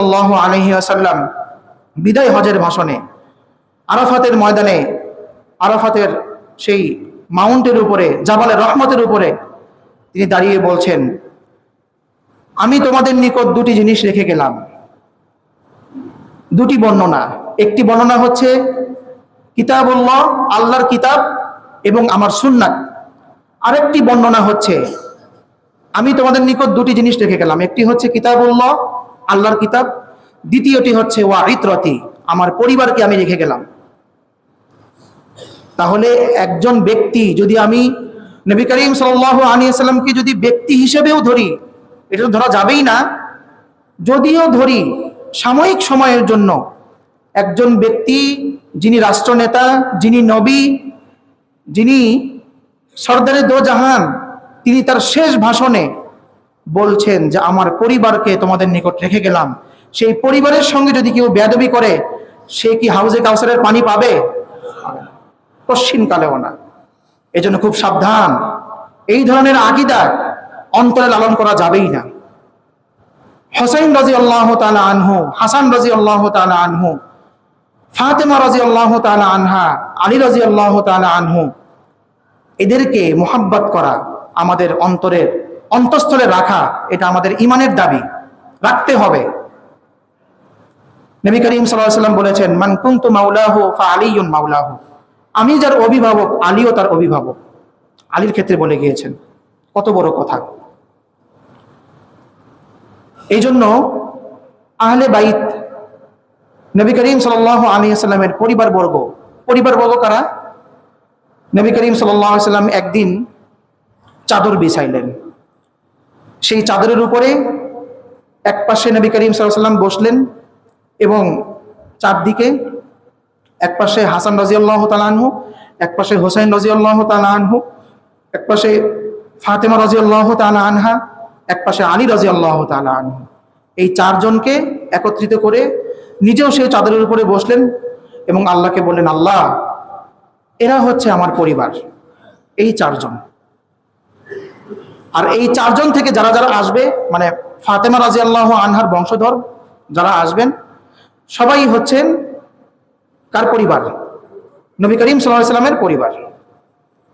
আল্লাহ বিদায় হজের ভাষণে আরাফাতের ময়দানে, আরাফাতের সেই মাউন্টের উপরে, জাবালের রহমতের উপরে তিনি দাঁড়িয়ে বলছেন, আমি তোমাদের নিকট দুটি জিনিস রেখে গেলাম। দুটি বর্ণনা। একটি বর্ণনা হচ্ছে, কিতাবুল্লাহ, আল্লাহর কিতাব এবং আমার সুন্নাত। আরেকটি বর্ণনা হচ্ছে, আমি তোমাদের নিকট দুটি জিনিস রেখে গেলাম। একটি হচ্ছে কিতাব কিতাবুল্লাহ আল্লাহর কিতাব। দ্বিতীয়টি হচ্ছে, ওয়া ইতরতি আমার পরিবারকে আমি রেখে গেলাম। তাহলে একজন ব্যক্তি যদি আমি নবী করিম সাল আনিয়াল্লামকে যদি ব্যক্তি হিসেবেও ধরি, এটা তো ধরা যাবেই না। যদিও ধরি, সাময়িক সময়ের জন্য একজন ব্যক্তি যিনি রাষ্ট্রনেতা, যিনি নবী, যিনি সর্দারে দো জাহান তিনি তার শেষ ভাষণে বলছেন যে, আমার পরিবারকে তোমাদের নিকট রেখে গেলাম। সেই পরিবারের সঙ্গে যদি কেউ বেয়াদবি করে, সে কি হাউজে কাউসারের পানি পাবে? পশ্চিম কালেও না। এই জন্য খুব সাবধান। এই ধরনের আকিদা অন্তরে লালন করা যাবেই না। হোসাইন রাজি আল্লাহ তালা আনহু, হাসান রাজি আল্লাহ তালা আনহু, ফাতেমা রাজি আল্লাহ তালা আনহা, আলী রাজি আল্লাহ তালা আনহু, এদেরকে মোহাব্বত করা আমাদের অন্তরের অন্তঃস্থলে রাখা, এটা আমাদের ইমানের দাবি। রাখতে হবে। নবী করিম সাল্লাম বলেছেন, মান কুন্তু মাউলাহু ফা আলিউন মাউলাহু আমি যার অভিভাবক, আলীও তার অভিভাবক। আলীর ক্ষেত্রে বলে গিয়েছেন, কত বড় কথা। এই জন্য আহলে বাইত, নবী করিম সাল আলী সাল্লামের পরিবারবর্গ পরিবারবর্গ কারা? নবী করিম সাল্লাম একদিন চাদর বিছাইলেন। সেই চাদরের উপরে এক পাশে নবী করিম সাল্লাম বসলেন এবং চারদিকে এক পাশে হাসান রাজিয়াল্লাহ তালানহু এক পাশে হোসাইন রাজিয়াল্লাহ তালানহু এক পাশে ফাতেমা রাজিয়াল্লাহ তালা আনহা, এক পাশে আলী রাজিয়াল্লাহ তালা আনহু। এই চারজনকে একত্রিত করে নিজেও সেই চাদরের উপরে বসলেন এবং আল্লাহকে বললেন, আল্লাহ, এরা হচ্ছে আমার পরিবার। এই চারজন। আর এই চারজন থেকে যারা যারা আসবে মানে ফাতেমা রাজি আল্লাহ আনহার বংশধর যারা আসবেন, সবাই হচ্ছেন কার পরিবার? নবী করিম সাল্লাহ সাল্লামের পরিবার।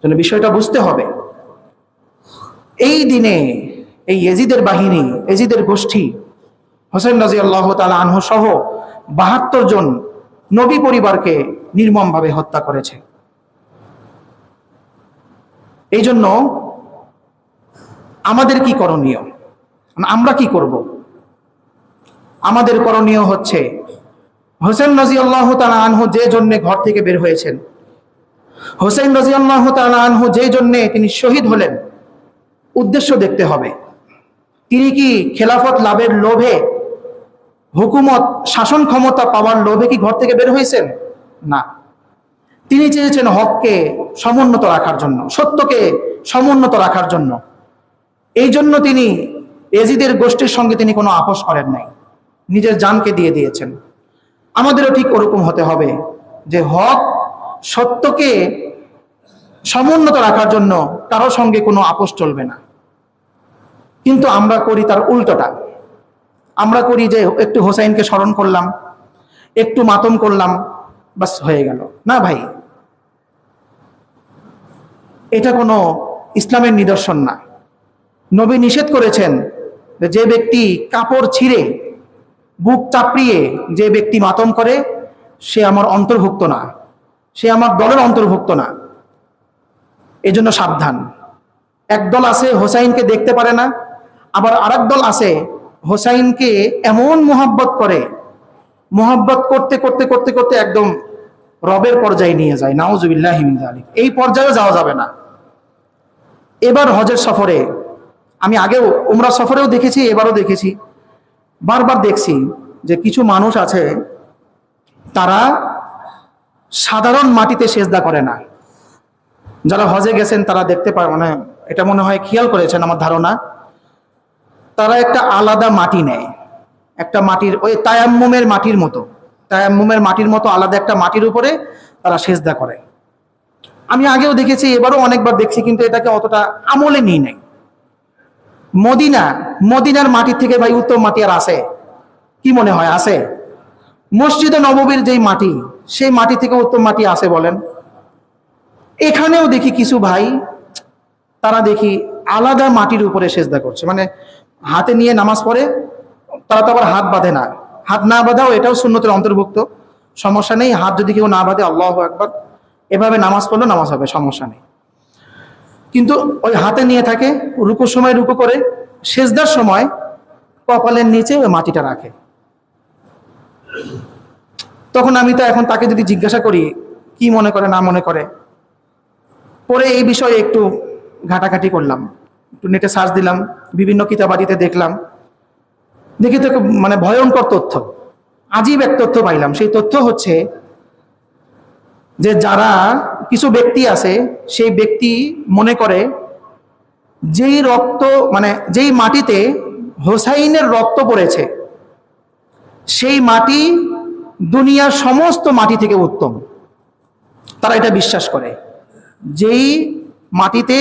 জন্য বিষয়টা বুঝতে হবে। এই দিনে এই এজিদের বাহিনী এজিদের গোষ্ঠী, হোসেন রাজি আল্লাহ তালা আনহ সহ বাহাত্তর জন নবী পরিবারকে নির্মমভাবে হত্যা করেছে। এই জন্য আমাদের কি করণীয়? মানে আমরা কি করব? আমাদের করণীয় হচ্ছে, হোসেন রাজি আল্লাহ তালা আনহু যে জন্য ঘর থেকে বের হয়েছেন, হোসেন রাজি আল্লাহ তালা আনহু যে জন্যে তিনি শহীদ হলেন, উদ্দেশ্য দেখতে হবে। তিনি কি খেলাফত লাভের লোভে, হুকুমত, শাসন ক্ষমতা পাওয়ার লোভে কি ঘর থেকে বের হয়েছেন? না। তিনি চেয়েছেন হককে সমুন্নত রাখার জন্য, সত্যকে সমুন্নত রাখার জন্য। এই জন্য তিনি এজিদের গোষ্ঠীর সঙ্গে তিনি কোনো আপোষ করেন নাই। নিজের জানকে দিয়ে দিয়েছেন। আমাদেরও ঠিক ওরকম হতে হবে যে হক সত্যকে সমুন্নত রাখার জন্য কারও সঙ্গে কোনো আপোষ চলবে না। কিন্তু আমরা করি তার উল্টোটা। আমরা করি যে একটু হোসাইনকে স্মরণ করলাম, একটু মাতম করলাম বাস হয়ে গেল। না ভাই, এটা কোনো ইসলামের নিদর্শন না। নবী নিষেধ করেছেন যে ব্যক্তি কাপড় ছিঁড়ে, বুক চাপড়িয়ে যে ব্যক্তি মাতম করে, সে আমার অন্তর্ভুক্ত না। সে আমার দলের অন্তর্ভুক্ত না। এজন্য সাবধান। একদল আছে, হোসাইনকে দেখতে পারে না। আবার আরেক দল আছে, হোসাইনকে এমন মোহাব্বত করে, মোহাব্বত করতে করতে করতে করতে একদম রবের পর্যায়ে নিয়ে যায়। নাউজুবিল্লাহ এই পর্যায়ে যাওয়া যাবে না। এবার হজের সফরে আমি আগেও উমরা সফরেও দেখেছি, এবারও দেখেছি। বারবার দেখছি যে কিছু মানুষ আছে, তারা সাধারণ মাটিতে সেজদা করে না। যারা হজে গেছেন, তারা দেখতে পায় মানে এটা মনে হয় খেয়াল করেছেন আমার ধারণা। তারা একটা আলাদা মাটি নেয়। একটা মাটির, ওই তায়াম্মুমের মাটির মতো। তায়াম্মুমের মাটির মতো আলাদা একটা মাটির উপরে তারা সেজদা করে। আমি আগেও দেখেছি, এবারও অনেকবার দেখছি, কিন্তু এটাকে অতটা আমলে নিই নাই। মদিনা, মদিনার মাটির থেকে ভাই উত্তম মাটি আর আছে। কি মনে হয়, আছে? মসজিদে নববীর যেই মাটি, সেই মাটি থেকে উত্তম মাটি আছে বলেন। এখানেও দেখি কিছু ভাই, তারা দেখি আলাদা মাটির উপরে সেজদা করছে। মানে হাতে নিয়ে নামাজ পড়ে, তারা তো আবার হাত বাঁধে না। হাত না বাঁধাও এটাও শূন্যতের অন্তর্ভুক্ত। সমস্যা নেই, হাত যদি কেউ না বাঁধে, আল্লাহ একবার এভাবে নামাজ পড়লেও নামাজ হবে, সমস্যা নেই। কিন্তু ওই হাতে নিয়ে থাকে রুকুর সময় রুকু করে, সেজদার সময় কপালের নিচে ওই মাটিটা রাখে। তখন আমি তো এখন তাকে যদি জিজ্ঞাসা করি, কি মনে করে, না মনে করে, পরে এই বিষয়ে একটু ঘাটাঘাটি করলাম। একটু নেটে সার্চ দিলাম, বিভিন্ন কিতাবাদিতে দেখলাম। দেখি তো মানে ভয়ঙ্কর তথ্য। আজীব এক তথ্য পাইলাম। সেই তথ্য হচ্ছে যে যারা কিছু ব্যক্তি আছে, সেই ব্যক্তি মনে করে, যেই রক্ত মানে যেই মাটিতে হোসাইনের রক্ত পড়েছে, সেই মাটি দুনিয়ার সমস্ত মাটি থেকে উত্তম। তারা এটা বিশ্বাস করে। যেই মাটিতে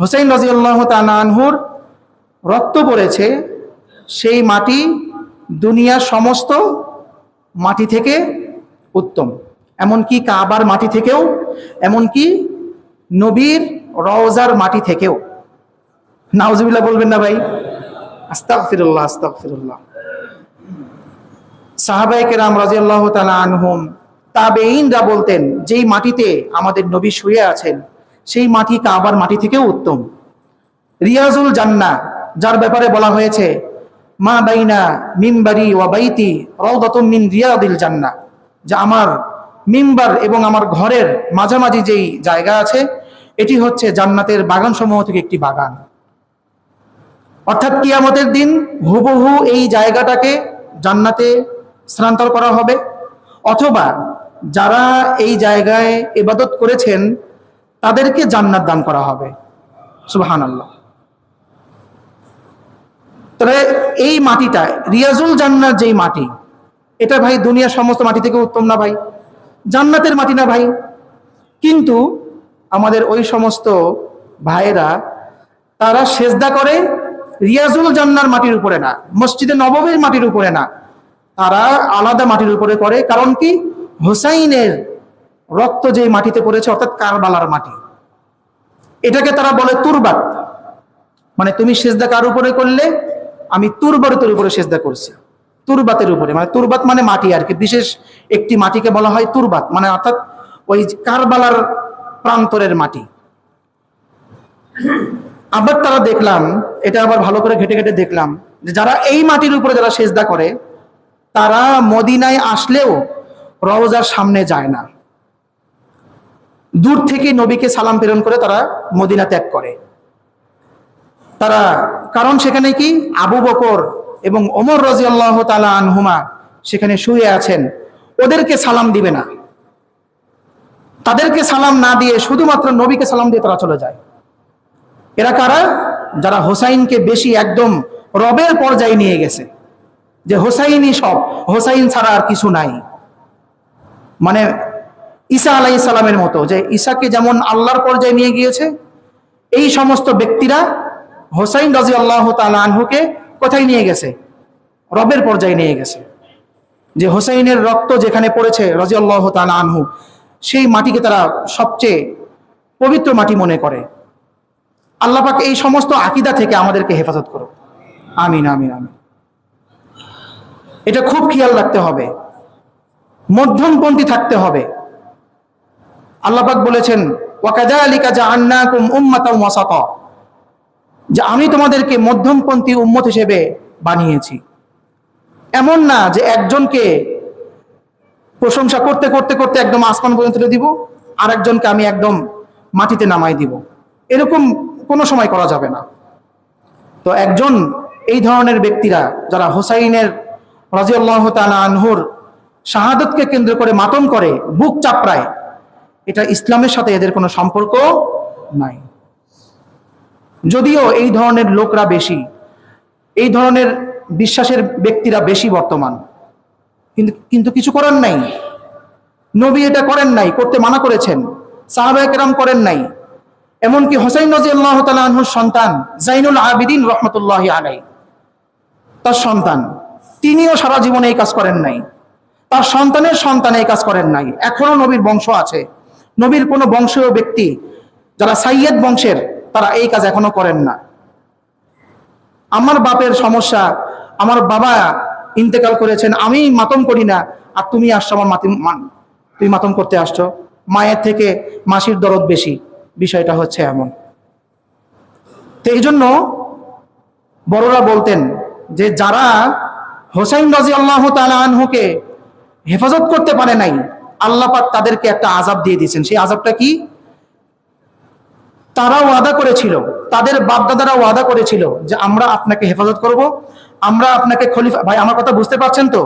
হোসেন রাজিউল্লাহ তানহুর রক্ত পড়েছে, সেই মাটি দুনিয়ার সমস্ত মাটি থেকে উত্তম। এমনকি কাবার মাটি থেকেও, এমনকি নবীর রওজার মাটি থেকেও। নাউজুবিল্লাহ বলবেন না ভাই? আস্তাগফিরুল্লাহ আস্তাগফিরুল্লাহ। সাহাবাই কেরাম রাজিয়াল্লাহ তালা আনহুম তাবেইনরা বলতেন, যেই মাটিতে আমাদের নবী শুয়ে আছেন, সেই মাটি কাবার মাটি থেকেও উত্তম। রিয়াজুল জান্না যার ব্যাপারে বলা হয়েছে, মা বাইনা মিম্বারি ওয়া বাইতি রওদাতুম মিন রিয়াদিল জান্না যা আমার মিম্বার এবং আমার ঘরের মাঝামাঝি যেই জায়গা আছে, এটি হচ্ছে জান্নাতের বাগান সমূহ থেকে একটি বাগান। অর্থাৎ কিয়ামতের দিন হুবহু এই জায়গাটাকে জান্নাতে স্থানান্তর করা হবে। অথবা যারা এই জায়গায় এবাদত করেছেন, তাদেরকে জান্নাত দান করা হবে। সুবাহান আল্লাহ তবে এই মাটিটা, রিয়াজুল জান্নার যেই মাটি, এটা ভাই দুনিয়ার সমস্ত মাটি থেকে উত্তম না ভাই? জান্নাতের মাটি না ভাই। কিন্তু আমাদের ওই সমস্ত ভাইয়েরা, তারা সেজদা করে রিয়াজুল জান্নার মাটির উপরে না, মসজিদে নবমের মাটির উপরে না। তারা আলাদা মাটির উপরে করে, কারণ কি? হোসাইনের রক্ত যে মাটিতে পড়েছে, অর্থাৎ কারবালার মাটি। এটাকে তারা বলে তুরবাত। মানে তুমি সেজদা কার উপরে করলে? আমি তুরবরতের উপরে সেজদা করছি। তুরবাতের উপরে মানে তুরবাত মানে মাটি আর কি, বিশেষ একটি মাটিকে বলা হয় তুরবাত মানে অর্থাৎ ওই কারবালার প্রান্তরের মাটি। আবার তারা দেখলাম, এটা আবার ভালো করে ঘেটে ঘেটে দেখলাম, যে যারা এই মাটির উপরে যারা সেজদা করে, তারা মদিনায় আসলেও রওজার সামনে যায় না। দূর থেকে নবীকে সালাম প্রেরণ করে তারা মদিনা ত্যাগ করে। তারা, কারণ সেখানে কি? আবু বকর এবং ওমর রাজি আল্লাহ তালা আনহুমা সেখানে শুয়ে আছেন, ওদেরকে সালাম দিবে না। তাদেরকে সালাম না দিয়ে শুধুমাত্র নবীকে সালাম দিয়ে তারা চলে যায়। এরা কারা? যারা হোসাইনকে বেশি একদম রবের পর্যায়ে নিয়ে গেছে। যে হোসাইনই সব, হোসাইন ছাড়া আর কিছু নাই। মানে ঈসা আলাই সালামের মতো, যে ঈসাকে যেমন আল্লাহর পর্যায়ে নিয়ে গিয়েছে, এই সমস্ত ব্যক্তিরা হোসাইন রাজি আল্লাহ আনহুকে কোথায় নিয়ে গেছে? রবের পর্যায়ে নিয়ে গেছে। যে হোসাইনের রক্ত যেখানে পড়েছে রাজি আল্লাহ আনহু, সেই মাটিকে তারা সবচেয়ে পবিত্র মাটি মনে করে। আল্লাহ পাক এই সমস্ত আকিদা থেকে আমাদেরকে হেফাজত করো আমিন আমিন আমিন। এটা খুব খেয়াল রাখতে হবে। মধ্যমপন্থী থাকতে হবে। আল্লাহ পাক বলেছেন ওয়াকাযালিকা জাআন্নাকুম উম্মাতাও ওয়াসাতা। যে আমি তোমাদেরকে মধ্যমপন্থী উম্মত হিসেবে বানিয়েছি। এমন না যে একজনকে প্রশংসা করতে করতে করতে একদম আসমান পর্যন্ত দিব আর একজনকে আমি একদম মাটিতে নামাই দিব। এরকম কোনো সময় করা যাবে না। তো একজন এই ধরনের ব্যক্তিরা যারা হোসাইনের রাজিউল্লাহ তালা আনহুর শাহাদতকে কেন্দ্র করে মাতম করে, বুক চাপড়ায়, এটা ইসলামের সাথে এদের কোনো সম্পর্ক নাই। যদিও এই ধরনের লোকরা বেশি, এই ধরনের বিশ্বাসের ব্যক্তিরা বেশি বর্তমান। কিন্তু কিন্তু কিছু করার নাই। নবী এটা করেন নাই, করতে মানা করেছেন। সাহাবাহাম করেন নাই। এমনকি হোসাইন রাজি আল্লাহ তালুর সন্তান জাইনুল আবিদিন রহমতুল্লাহ আলাই তার সন্তান, তিনিও সারা জীবনে এই কাজ করেন নাই। তার সন্তানের সন্তান এই কাজ করেন নাই। এখনও নবীর বংশ আছে। নবীর কোনো বংশীয় ব্যক্তি, যারা সাইয়েদ বংশের তারা এই কাজ এখনও করেন না। আমার বাপের সমস্যা, আমার বাবা ইন্তেকাল করেছেন, আমি মাতম করি না, আর তুমি আসছো আমার মাতিম মা- তুমি মাতম করতে আসছো। মায়ের থেকে মাসির দরদ বেশি, বিষয়টা হচ্ছে এমন। তো এই জন্য বড়রা বলতেন যে যারা হোসাইন রাজি আল্লাহ আনহুকে হেফাজত করতে পারে নাই, আল্লাহ পাক তাদেরকে একটা আজাব দিয়ে দিয়েছেন। সেই আজাবটা কি? তারা ওয়াদা করেছিল, তাদের বাপদাদারা ওয়াদা করেছিল যে আমরা আপনাকে হেফাজত করব, আমরা আপনাকে খলিফা, ভাই, আমার কথা বুঝতে পারছেন তো?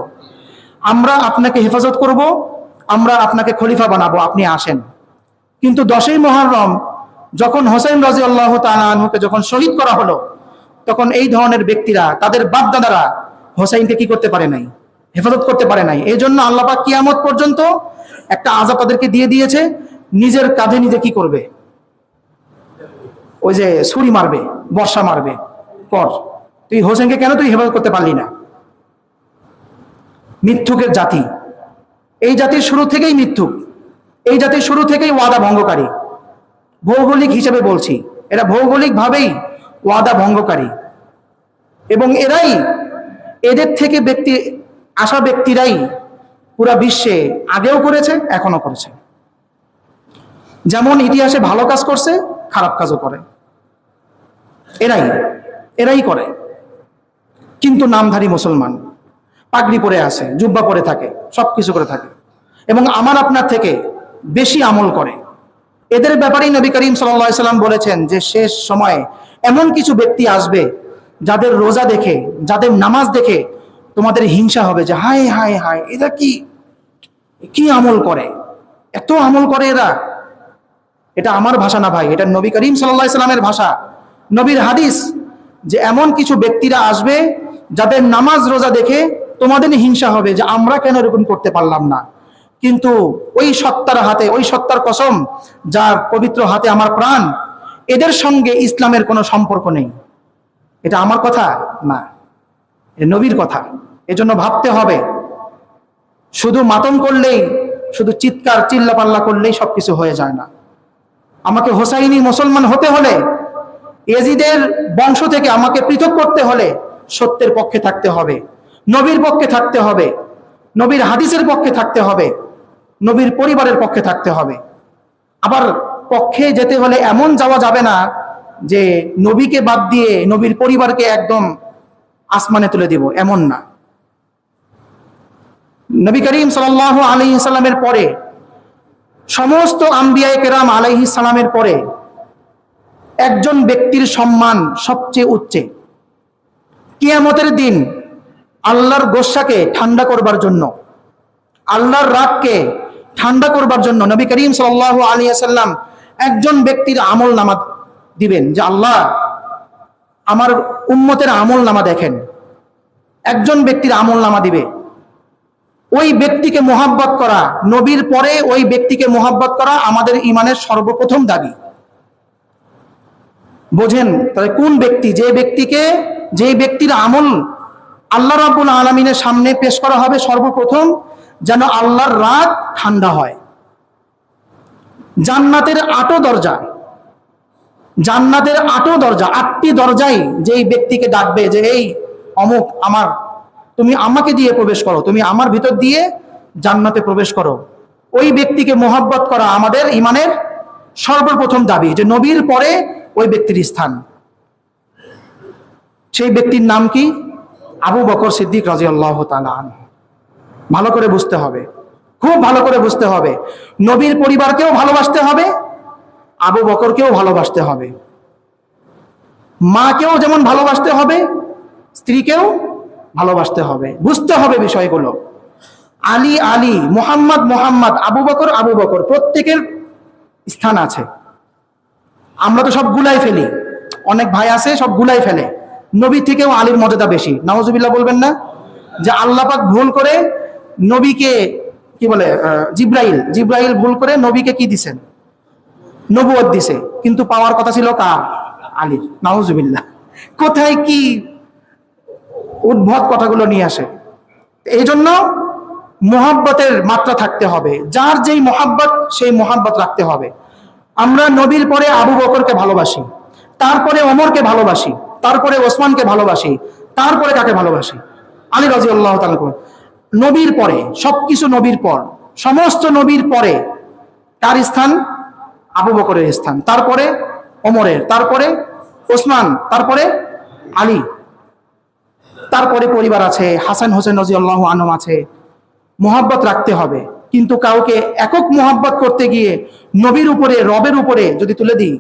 আমরা আপনাকে হেফাজত করব, আমরা আপনাকে খলিফা বানাবো, আপনি আসেন। কিন্তু দশই মহরম যখন হোসেন রাজি আল্লাহ আনহুকে যখন শহীদ করা হলো, তখন এই ধরনের ব্যক্তিরা, তাদের বাপদাদারা হোসাইনকে কি করতে পারে নাই? হেফাজত করতে পারে নাই। এই জন্য আল্লাপাক কিয়ামত পর্যন্ত একটা আজাব তাদেরকে দিয়ে দিয়েছে, নিজের কাঁধে নিজে কি করবে? ওই যে ছুরি মারবে, বর্ষা মারবে। কর তুই হোসেনকে কেন তুই হেফাজত করতে পারলি না? মিথ্যুকের জাতি। এই জাতির শুরু থেকেই মিথ্যুক। এই জাতির শুরু থেকেই ওয়াদা ভঙ্গকারী। ভৌগোলিক হিসেবে বলছি, এরা ভৌগোলিকভাবেই ওয়াদা ভঙ্গকারী। এবং এরাই এদের থেকে ব্যক্তি, আসা ব্যক্তিরাই পুরা বিশ্বে আগেও করেছে এখনও করেছে। যেমন ইতিহাসে ভালো কাজ করছে, খারাপ কাজও করে। এরাই এরাই করে। কিন্তু নামধারী মুসলমান পাগড়ি পরে আছে জুব্বা পরে থাকে সব কিছু করে থাকে। এবং আমার আপনার থেকে বেশি আমল করে। এদের ব্যাপারেই নবী করিম সাল্লাম বলেছেন যে, শেষ সময়ে এমন কিছু ব্যক্তি আসবে যাদের রোজা দেখে, যাদের নামাজ দেখে তোমাদের হিংসা হবে যে, হায় হায় হায়, এরা কি কি আমল করে? এত আমল করে এরা। এটা আমার ভাষা না ভাই, এটা নবী করিম সাল্লাহ সাল্লামের ভাষা। নবীর হাদিস যে এমন কিছু ব্যক্তিরা আসবে যাদের নামাজ রোজা দেখে তোমাদের হিংসা হবে যে আমরা কেন এরকম করতে পারলাম না। কিন্তু ওই সত্তার হাতে, ওই সত্তার কসম যার পবিত্র হাতে আমার প্রাণ, এদের সঙ্গে ইসলামের কোনো সম্পর্ক নেই। এটা আমার কথা? না। নবীর কথা। এজন্য ভাবতে হবে। শুধু মাতম করলেই, শুধু চিৎকার, চিল্লাপাল্লা করলেই সবকিছু হয়ে যায় না। আমাকে হোসাইনি মুসলমান হতে হলে এজিদের বংশ থেকে আমাকে পৃথক করতে হলে সত্যের পক্ষে থাকতে হবে, নবীর পক্ষে থাকতে হবে, নবীর হাদিসের পক্ষে থাকতে হবে, নবীর পরিবারের পক্ষে থাকতে হবে। আবার পক্ষে যেতে হলে এমন যাওয়া যাবে না যে নবীকে বাদ দিয়ে নবীর পরিবারকে একদম আসমানে তুলে দিব, এমন না। নবী করিম সাল আলী সাল্লামের পরে, সমস্ত আম্বিয়ায় কেরাম আলাইহি সালামের পরে একজন ব্যক্তির সম্মান সবচেয়ে উচ্চে। কিয়ামতের দিন আল্লাহর গোসাকে ঠান্ডা করবার জন্য, আল্লাহর রাগকে ঠান্ডা করবার জন্য নবী করিম সাল আলী সাল্লাম একজন ব্যক্তির আমল নামা দিবেন যে, আল্লাহ, আমার উম্মতের আমল নামা দেখেন। একজন ব্যক্তির আমল নামা দিবে। ওই ব্যক্তিকে মোহাব্বত করা, নবীর পরে ওই ব্যক্তিকে মোহাব্বত করা আমাদের ইমানের সর্বপ্রথম দাবি। বোঝেন, তাহলে কোন ব্যক্তি? যে ব্যক্তিকে, যে ব্যক্তির আমল আল্লাহ রাবুল আলমিনের সামনে পেশ করা হবে সর্বপ্রথম, যেন আল্লাহর রাত ঠান্ডা হয়। জান্নাতের আটো দরজা। জান্নাতের আটো দরজা, আটটি দরজাই যেই ব্যক্তিকে ডাকবে যে, এই অমুক আমার, তুমি আমাকে দিয়ে প্রবেশ করো, তুমি আমার ভিতর দিয়ে জান্নাতে প্রবেশ করো। ওই ব্যক্তিকে মোহাব্বত করা আমাদের ইমানের সর্বপ্রথম দাবি, যে নবীর পরে ওই ব্যক্তির স্থান। সেই ব্যক্তির নাম কি? আবু বকর সিদ্দিক রাজি আল্লাহ ভালো করে বুঝতে হবে। খুব ভালো করে বুঝতে হবে। নবীর পরিবারকেও ভালোবাসতে হবে, আবু বকরকেও ভালোবাসতে হবে। মাকেও যেমন ভালোবাসতে হবে, স্ত্রীকেও ভালোবাসতে হবে। বুঝতে হবে বিষয়গুলো। আলী আলী, মোহাম্মদ মোহাম্মদ, আবু বকর আবু বকর, প্রত্যেকের স্থান আছে। আমরা তো সব গুলাই ফেলি। অনেক ভাই আছে, সব গুলাই ফেলে। নবী থেকেও আলীর মর্যাদা বেশি। নওয়াজুবিল্লাহ বলবেন না? যে আল্লাপাক ভুল করে নবীকে, কি বলে জিব্রাইল জিব্রাইল ভুল করে নবীকে কি দিছেন? নবুয়ত দিছে। কিন্তু পাওয়ার কথা ছিল কার? আলীর। নাউজুবিল্লাহ। কোথায় কি উদ্ভট কথাগুলো নিয়ে আসে। এই জন্য মোহাব্বতের মাত্রা থাকতে হবে। যার যেই মোহাব্বত, সেই মোহাব্বত রাখতে হবে। আমরা নবীর পরে আবু বকরকে ভালোবাসি, তারপরে ওমরকে ভালোবাসি, তারপরে ওসমানকে ভালোবাসি, তারপরে কাকে ভালোবাসি? আলী রাজি আল্লাহ নবীর পরে, সবকিছু নবীর পর, সমস্ত নবীর পরে কার স্থান? আবু বকরের স্থান, তারপরে অমরের তারপরে ওসমান, তারপরে আলী, তারপরে পরিবার আছে, হাসান হোসেন রাজি আল্লাহ আনম আছে, মোহাব্বত রাখতে হবে। কিন্তু কাউকে একক মোহাব্বত করতে গিয়ে নবীর উপরে, রবের উপরে যদি তুলে দিই,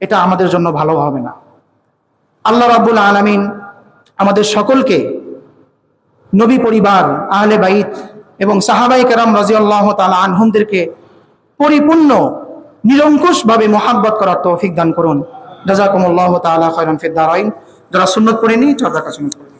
এটা আমাদের জন্য ভালো হবে না। আল্লাহ রাব্বুল আলামিন আমাদের সকলকে নবী পরিবার, আহলে বাইত এবং সাহাবাই কেরাম রাজিউল্লাহ তালা আনহুমদেরকে পরিপূর্ণ, নিরঙ্কুশভাবে মোহাব্বত করার তৌফিক দান করুন। রাজাকুমুল্লাহ তালা খয়রান ফিদ দারাইন। যারা সুন্নত পড়েনি কাসুন্নত পড়ে